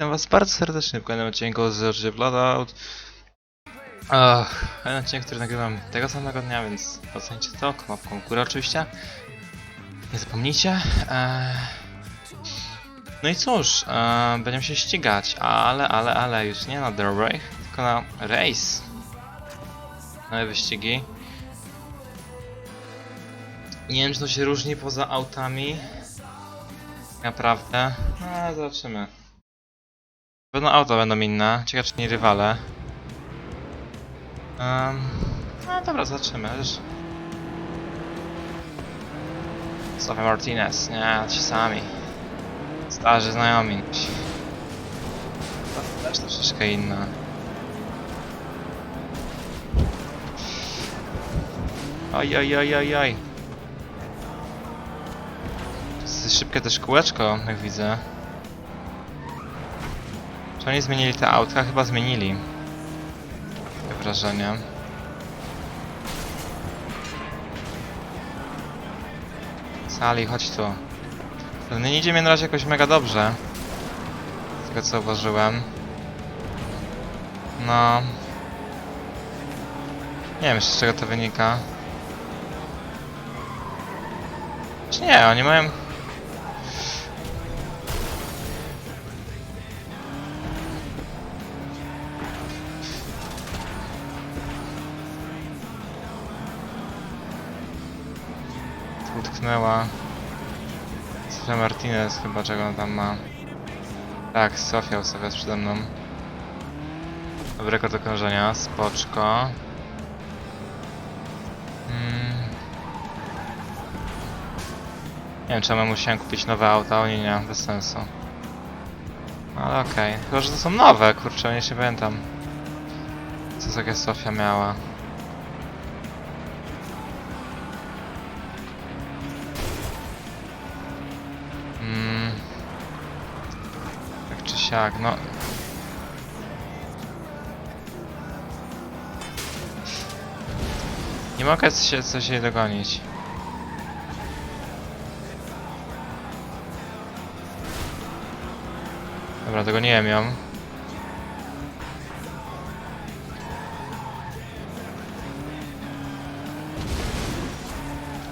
Witam was bardzo serdecznie w kolejnym odcinku z Życie w Loadout. Ach, kolejny odcinek, który nagrywam tego samego dnia, więc ocencie to, łapką w górę oczywiście. Nie zapomnijcie. Eee... No i cóż, eee, będziemy się ścigać, ale, ale, ale już nie na Derby, tylko na Race. Nowe wyścigi. Nie wiem, czy to się różni poza autami. Naprawdę. No, zobaczymy. Pewno auta będą inne. Ciekawe czy nie rywale. Um, no dobra, zobaczymy. Już. Sofia Martinez, nie, ci sami. Starzy znajomi. To też troszeczkę inna. Oj, oj, oj, oj, oj. Jest Szybkie też kółeczko, jak widzę. Czy oni zmienili te autka? Chyba zmienili. Takie wrażenie. Sali, chodź tu. No nie idzie mi na razie jakoś mega dobrze. Z tego co zauważyłem. No. Nie wiem z czego to wynika. Czy nie, oni mają... utknęła. Sofia Martinez chyba czego on tam ma. Tak, Sofia ustawia przede mną. Dobry rekord okrążenia, spoczko. Mm. Nie wiem czemu musiałem kupić nowe auta, oni nie, bez sensu. Ale okej, chyba że to są nowe, kurczę, nie się pamiętam. Co taka Sofia miała. Siak, no. Nie mogę się coś jej dogonić. Dobra, dogoniłem ją.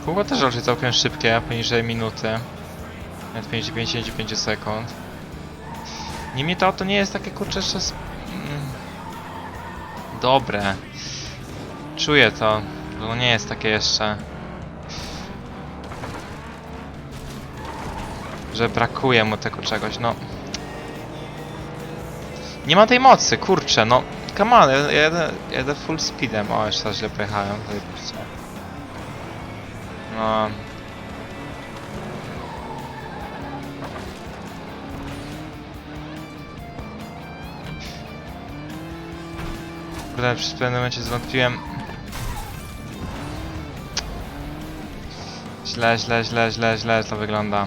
Kółko też raczej całkiem szybkie, poniżej minuty. Nawet 5 55 sekund. Niemniej to auto nie jest takie kurczę jeszcze... mm, Dobre. Czuję to. No nie jest takie jeszcze... Że brakuje mu tego czegoś, no... Nie ma tej mocy, kurczę, no... Come on, jadę, jadę full speedem. O, jeszcze źle pojechałem. No... Kurde, przez pewnym momencie zwątpiłem. Źle, źle, źle, źle, źle to wygląda.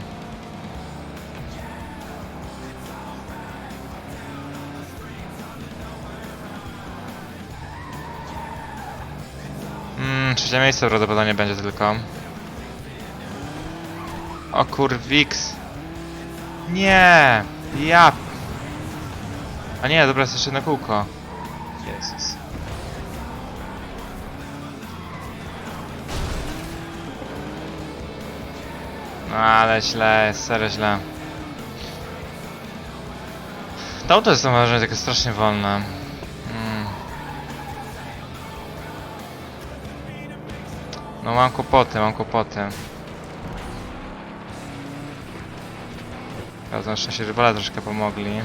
Mmm, trzecie miejsce prawdopodobnie będzie tylko. O kurwix. Nie! Ja... A nie, dobra, jest jeszcze jedno kółko. Jezus. No ale źle, serio źle. To auto jest zauważone takie strasznie wolne. Mm. No mam kłopoty, mam kłopoty. Prawda, na szczęście rywale troszkę pomogli.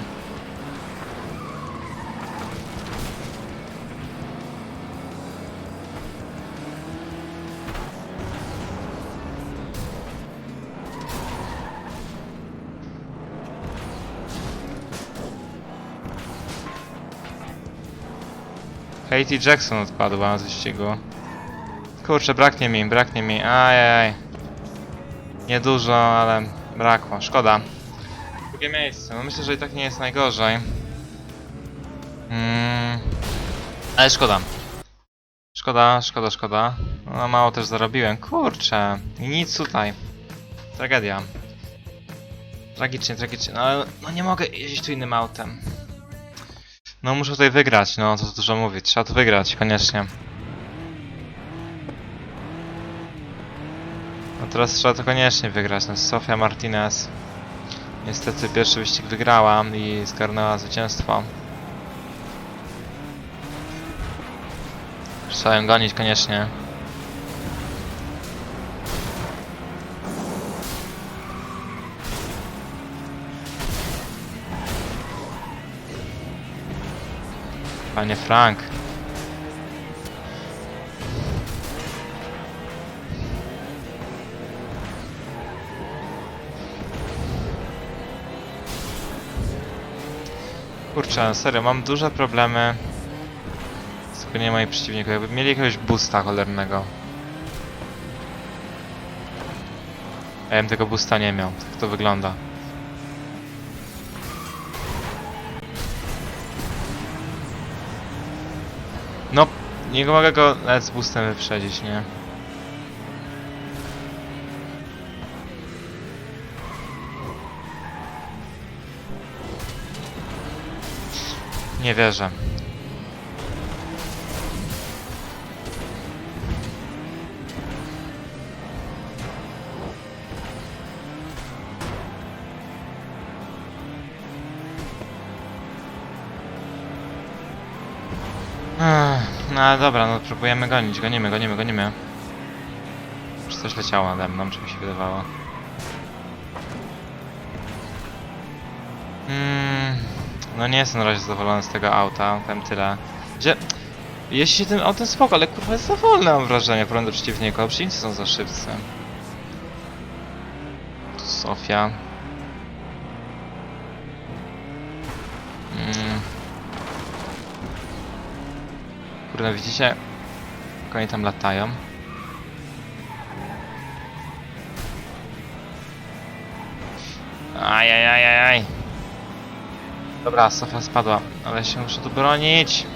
Katie Jackson odpadła z wyścigu. Kurczę, braknie mi, braknie mi. Ajaj. Niedużo, ale brakło. Szkoda. Drugie miejsce. No myślę, że i tak nie jest najgorzej. Mm. Ale szkoda. Szkoda, szkoda, szkoda. No mało też zarobiłem. Kurczę. Nic tutaj. Tragedia. Tragicznie, tragicznie, no ale no nie mogę jeździć tu innym autem. No muszę tutaj wygrać, no to dużo mówić, trzeba tu wygrać, koniecznie. No teraz trzeba to koniecznie wygrać, no Sofia Martinez. Niestety pierwszy wyścig wygrała i zgarnęła zwycięstwo. Trzeba ją gonić koniecznie. Panie Frank. Kurczę, serio, mam duże problemy z gonieniem moich przeciwników. Jakby mieli jakiegoś boosta cholernego. Ja bym tego boosta nie miał. Tak to wygląda. Nie mogę go nawet z boostem wyprzedzić, nie? Nie wierzę. No ale dobra, no próbujemy gonić, gonimy, gonimy, gonimy. Czy coś leciało nade mną, czy mi się wydawało? Mm, no nie jestem na razie zadowolony z tego auta, powiem tyle. Gdzie... Jeździ się tym autem spoko, ale kurwa jest za wolne mam wrażenie, porównanie do przeciwnika, przeciwnicy są za szybcy. Sofia. Kurde, widzicie? Jak oni tam latają? Ajajajajaj. Dobra, Sofia spadła, ale się muszę tu bronić.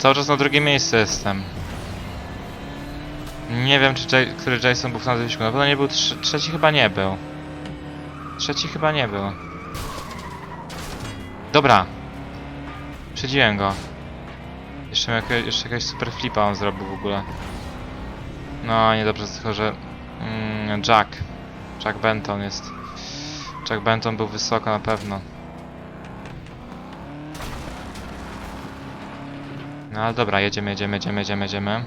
Cały czas na drugim miejscu jestem. Nie wiem, czy który Jason był w nazwisku. Na pewno nie był trze trzeci, chyba nie był. Trzeci chyba nie był. Dobra. Przedziłem go. Jeszcze, jak, jeszcze jakiegoś super flipa on zrobił w ogóle. No, niedobrze, tylko że... Mm, Jack. Jack Benton jest... Jack Benton był wysoko na pewno. No ale dobra, jedziemy, jedziemy, jedziemy, jedziemy, jedziemy.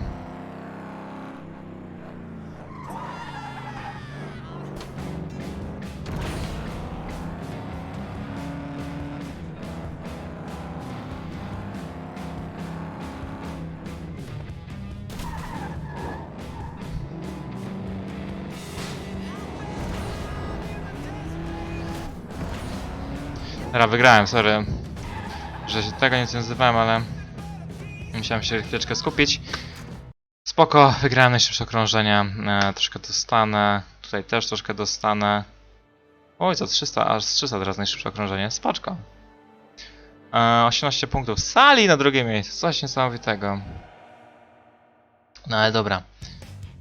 Dobra, wygrałem, sorry. Że się tego nie związywałem, ale... Musiałem się chwileczkę skupić. Spoko, wygrałem najszybsze okrążenie. E, troszkę dostanę. Tutaj też troszkę dostanę. Oj, za 300, aż z 300 teraz najszybsze okrążenie. Spoczko. E, 18 punktów. Sali na drugie miejsce. Coś niesamowitego. No ale dobra.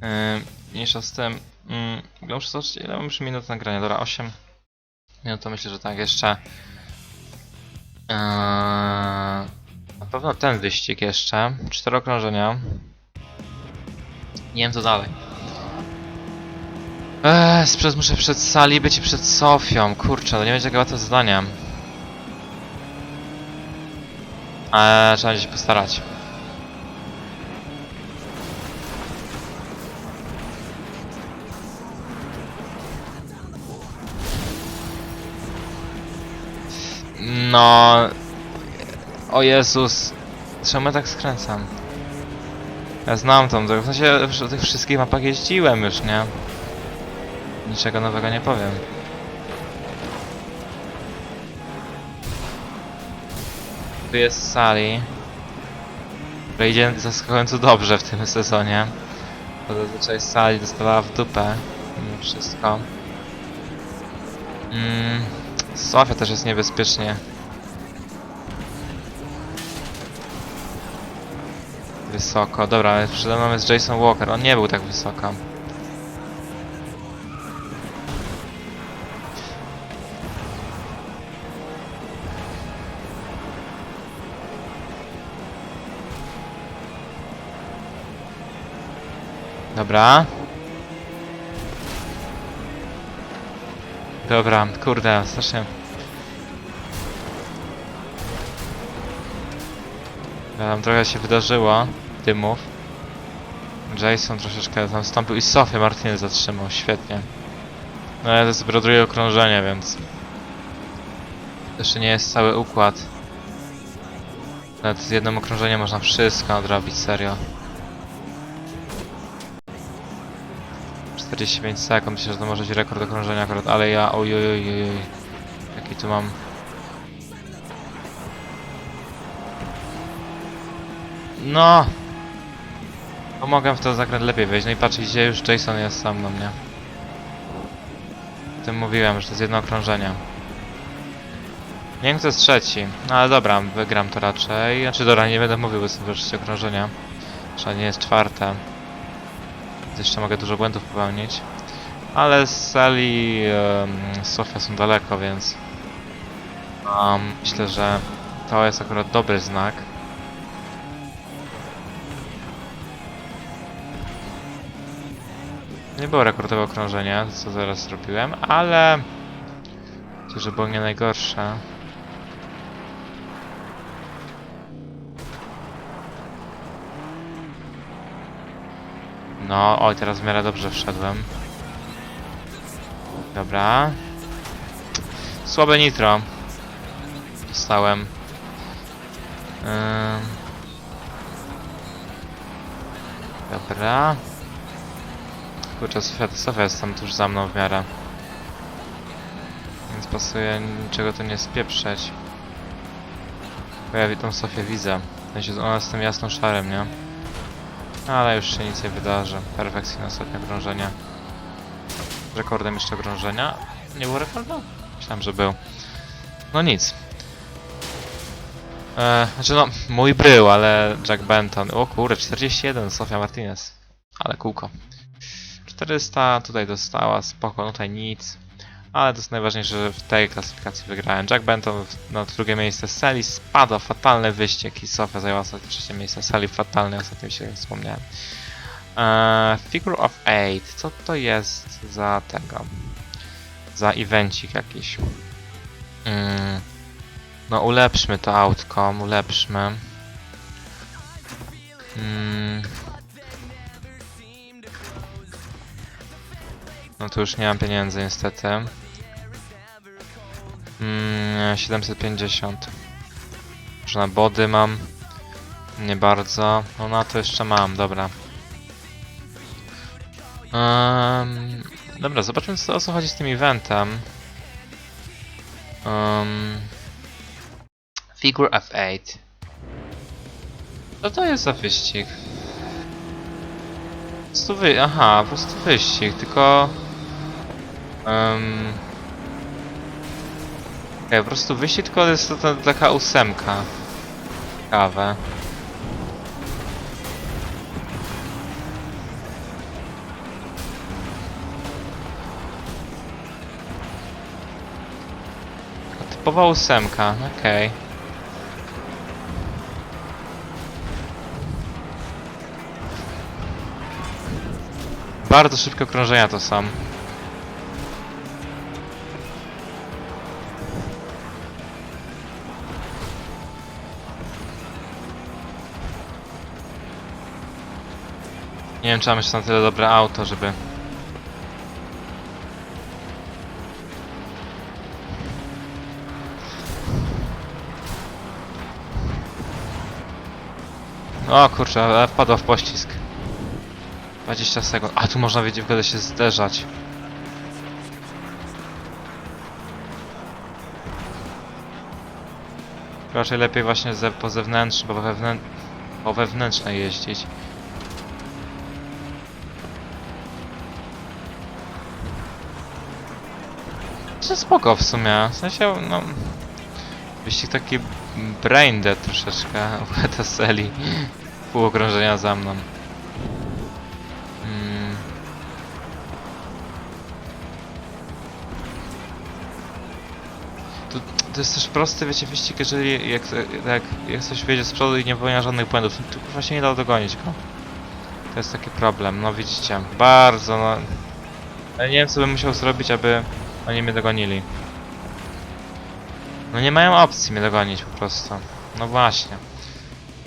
E, mniejsza z tym. Mm, muszę zobaczyć, ile mam już minut nagrania. Dobra, 8 minut to myślę, że tak jeszcze. Eee, na pewno ten wyścig jeszcze. Cztery okrążenia. Nie wiem co dalej. Eee, sprzed muszę przed sali być i przed Sofią. Kurczę, to nie będzie takie łatwe zadanie. Eee, trzeba będzie się postarać. No... O Jezus. Czemu ja tak skręcam? Ja znam tą drogę. W sensie w tych wszystkich mapach jeździłem już, nie? Niczego nowego nie powiem. Tu jest Sally. Idzie zaskakująco dobrze w tym sezonie. Bo zazwyczaj Sally dostawała w dupę. Wszystko. Mm, Sofia też jest niebezpiecznie. Wysoko. Dobra, przede mną jest Jason Walker. On nie był tak wysoko. Dobra. Dobra, kurde, strasznie. Tam trochę się wydarzyło, dymów. Jason troszeczkę tam wstąpił i Sofia Martinez zatrzymał, świetnie. No ale to jest dopiero drugie okrążenie, więc... Jeszcze nie jest cały układ. Nawet z jednym okrążeniem można wszystko odrobić, serio. 45 sekund, myślę, że to może być rekord okrążenia akurat, ale ja, oj, oj, oj, oj, oj. Jaki tu mam... No! Pomogę w to zagrać lepiej wejść, no i patrz, gdzie już Jason jest sam mną, nie? O tym mówiłem, że to jest jedno okrążenie. Nie wiem, kto jest trzeci, no ale dobra, wygram to raczej. Znaczy, dobra, nie będę mówił, bo to trzecie okrążenia. Że nie jest czwarte. Więc jeszcze mogę dużo błędów popełnić. Ale Sally i um, Sofia są daleko, więc um, myślę, że to jest akurat dobry znak. Nie było rekordowe okrążenie, co zaraz zrobiłem, ale myślę, było nie najgorsze. No, oj, teraz w miarę dobrze wszedłem. Dobra. Słabe nitro. Dostałem. Ym. Dobra. Kurczę, Sofia, jest tam tuż za mną w miarę. Więc pasuje niczego to nie spieprzeć. Bo ja tą Sofię widzę. W sensie ona z tym jasno szarym, nie? Ale już się nic nie wydarzy. Perfekcyjne ostatnie okrążenie. Rekordem jeszcze okrążenia. Nie było rekordu? Myślałem, że był. No nic. E, znaczy no, mój był, ale Jack Benton. O kurde, 41, Sofia Martinez. Ale kółko. 400 tutaj dostała, spoko, no tutaj nic. Ale to jest najważniejsze, że w tej klasyfikacji wygrałem. Jack Benton na drugie miejsce, Sally spada, fatalny wyścig i Sofia zajęła ostatnie trzecie miejsce. Sally fatalny, ostatnio się wspomniałem. Eee, Figure of Eight, co to jest za tego? Za evencik jakiś. Mm. No ulepszmy to autko, ulepszmy. Mm. No to już nie mam pieniędzy niestety. Mm, 750. Może na body mam. Nie bardzo. No na to jeszcze mam, dobra. Um, dobra, zobaczmy co, o co chodzi z tym eventem. Um, figure of 8. Co to jest za wyścig? Po prostu wy... Aha, po prostu wyścig, tylko... Um, Okej, po prostu wyścig, tylko jest to, taka ósemka. Ciekawe. Typowa ósemka, okej. Bardzo szybkie okrążenia to są. Wiem, czy mam jeszcze na tyle dobre auto, żeby... O kurczę, wpadła w pościsk. 20 sekund. A tu można wiedzieć, w się zderzać. Raczej lepiej właśnie ze, po zewnętrznej, po, wewnę, po wewnętrznej jeździć. Czy spoko w sumie, w sensie, no... Wyścig taki brain dead troszeczkę u Etaseli. Pół okrążenia za mną. Mm. To, to jest też prosty, wiecie, wyścig, jeżeli jak, jak, jak coś wyjedzie z przodu i nie popełnia żadnych błędów, to, to się nie da dogonić go. To jest taki problem, no widzicie, bardzo, no... Ale nie wiem, co bym musiał zrobić, aby oni mnie dogonili. No nie mają opcji mnie dogonić po prostu. No właśnie.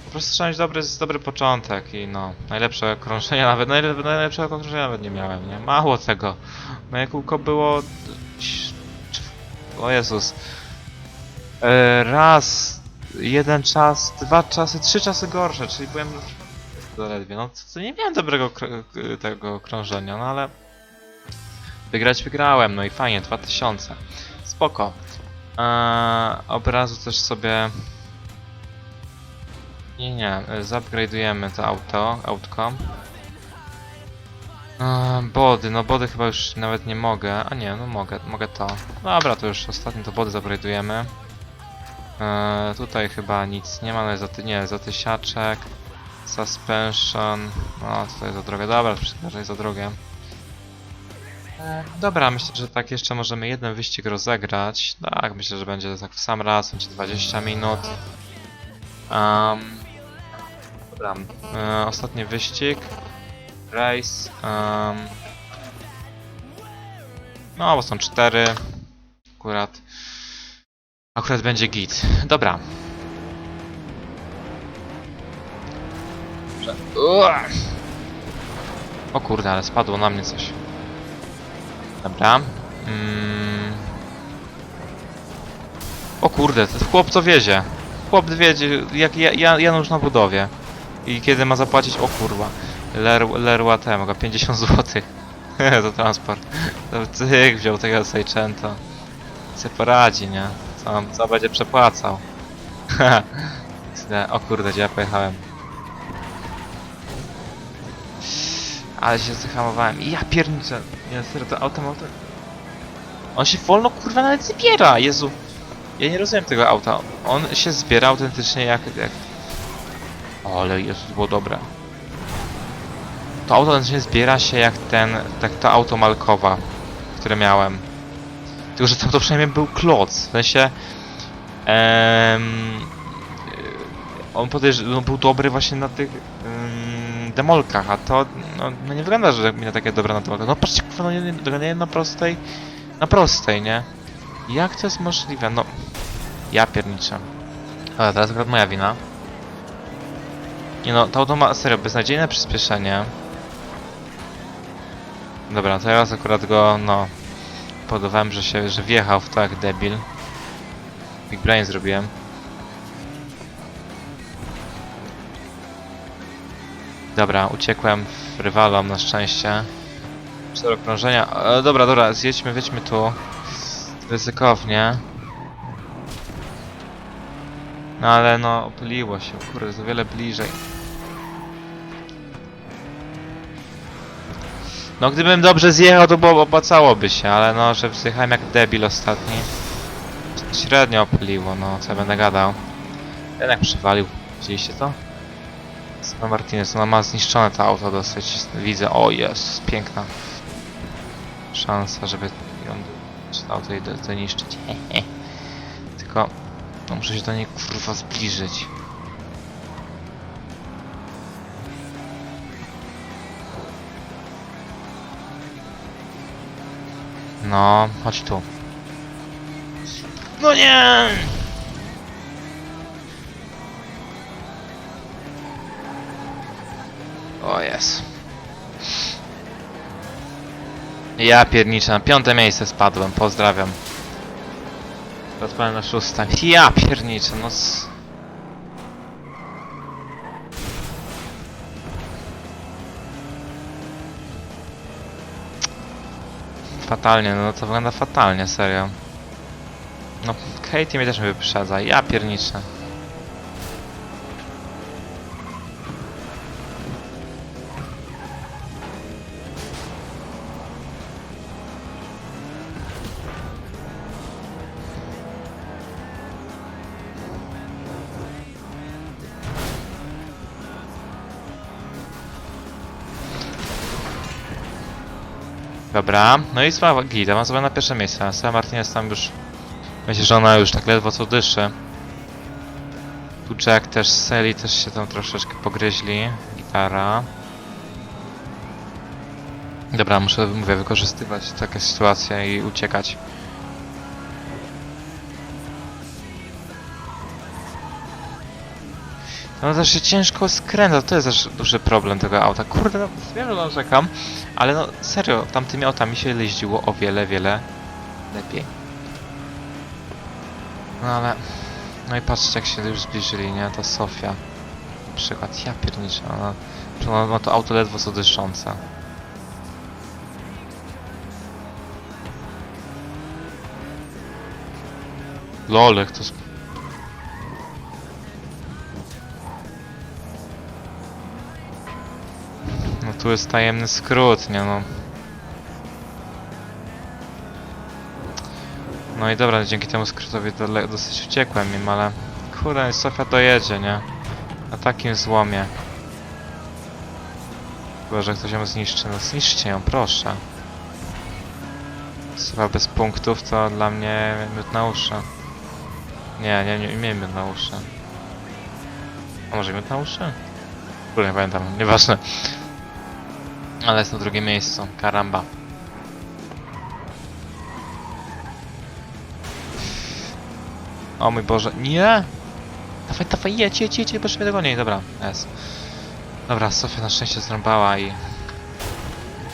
Po prostu trzeba mieć dobry, dobry początek i no, najlepsze krążenia nawet, najle, najlepszego krążenia nawet nie miałem, nie? Mało tego. Moje kółko było... O Jezus. E, raz, jeden czas, dwa czasy, trzy czasy gorsze, czyli byłem zaledwie. No to nie miałem dobrego kr- tego krążenia, no ale wygrać wygrałem, no i fajnie, 2000. Spoko. Eee, obrazu też sobie... Nie, nie, zupgrade'ujemy to auto, autko. Eee, body, no body chyba już nawet nie mogę, a nie, no mogę, mogę to. Dobra, to już ostatnio to body zupgrade'ujemy. Eee, tutaj chyba nic nie ma, ale za ty, nie, za tysiaczek. Suspension, no tutaj za drogę, dobra, jest za drogę. Dobra, myślę, że tak jeszcze możemy jeden wyścig rozegrać. Tak, myślę, że będzie tak w sam raz, będzie 20 minut. Um, dobra, ostatni wyścig. Race. Um, no, bo są cztery. Akurat. Akurat będzie git. Dobra. O kurde, ale spadło na mnie coś. Dobra. Mm. O kurde, ten chłop co wiezie. Chłop wiedzie, jak ja, ja, Janusz na budowie. I kiedy ma zapłacić, o kurwa. Ler, Lerła te, mogę 50 zł. za transport. Cyk wziął tego Seicento. Se poradzi, nie? Co, co będzie przepłacał. o kurde, gdzie ja pojechałem. Ale się zahamowałem. Ja pierniczę. Nie, serio, to auto, auto... On się wolno kurwa nawet zbiera, Jezu. Ja nie rozumiem tego auta. On się zbiera autentycznie jak... jak... O, ale Jezu, to było dobre. To auto autentycznie zbiera się jak ten... tak to auto Malkowa, które miałem. Tylko, że tam to przynajmniej był kloc. W sensie... Em, on podejrz... no, był dobry właśnie na tych demolkach, a to no, no nie wygląda, że mi na takie dobre na demolkach. No patrzcie, kurwa, no nie, nie na prostej, na prostej, nie? Jak to jest możliwe? No, ja pierniczę. Ale teraz akurat moja wina. Nie no, to auto ma serio beznadziejne przyspieszenie. Dobra, teraz akurat go, no, podawałem, że się, że wjechał w to jak debil. Big Brain zrobiłem. Dobra, uciekłem rywalom na szczęście. Cztery okrążenia. E, dobra, dobra, zjedźmy, wiedźmy tu. Ryzykownie. No ale no, opyliło się, kurde, jest o wiele bliżej. No gdybym dobrze zjechał, to było, opłacałoby się, ale no, że zjechałem jak debil ostatni. Średnio opyliło, no, co ja będę gadał. Jednak przywalił. Widzieliście to? Sama Martinez, ona ma zniszczone to auto dosyć, widzę, o jest, piękna szansa, żeby ją, to auto zniszczyć, tylko no, muszę się do niej kurwa zbliżyć. No, chodź tu. No nie! Ja pierniczę, na piąte miejsce spadłem, pozdrawiam. Rozpałem na szóste. Ja pierniczę, no. Fatalnie, no to wygląda fatalnie, serio. No, Katie mnie też mnie wyprzedza, ja pierniczę. Dobra, no i sława Gida, mam sobie na pierwsze miejsce. Sama Martinez tam już... Myślę, że ona już tak ledwo co dyszy. Tu Jack też, Sally też się tam troszeczkę pogryźli. Gitara. Dobra, muszę, mówię, wykorzystywać takie sytuacje i uciekać. No też się ciężko skręca, to jest też duży problem tego auta. Kurde, no że narzekam, ale no serio, tamtymi autami się jeździło o wiele, wiele lepiej. No ale... No i patrzcie jak się już zbliżyli, nie? To Sofia. Na przykład, ja pierniczę, ona... Ma to auto ledwo co dyszące. Lol, jak to... sp- tu jest tajemny skrót, nie no. No i dobra, dzięki temu skrótowi dosyć uciekłem im, ale... Kurde, Sofia dojedzie, nie? Na takim złomie. Chyba, że ktoś ją zniszczy. No zniszczcie ją, proszę. Sofia bez punktów to dla mnie miód na uszy. Nie, nie, nie, nie miód na uszy. A może miód na uszy? Kurde, nie pamiętam, nieważne. Ale jest na drugim miejscu, karamba. O mój Boże, nie! Dawaj, dawaj, jedź, jedź, jedź, proszę mnie dogonić, dobra, jest. Dobra, Sofia na szczęście zrąbała i...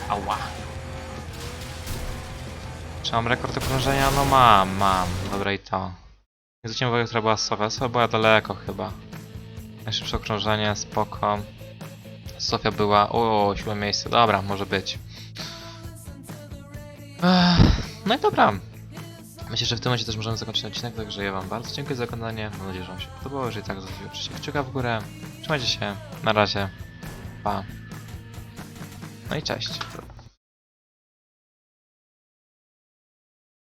Ała. Czy mam rekord okrążenia? No mam, mam. Dobra i to. Nie zwróciłem uwagi, która była Sofia. Sofia była daleko chyba. Najszybsze okrążenie, spoko. Sofia była... O, siódme miejsce. Dobra, może być. No i dobra. Myślę, że w tym momencie też możemy zakończyć odcinek, także ja wam bardzo dziękuję za oglądanie. Mam nadzieję, że wam się podobało. Jeżeli tak, zostawcie oczywiście kciuka w górę. Trzymajcie się. Na razie. Pa. No i cześć.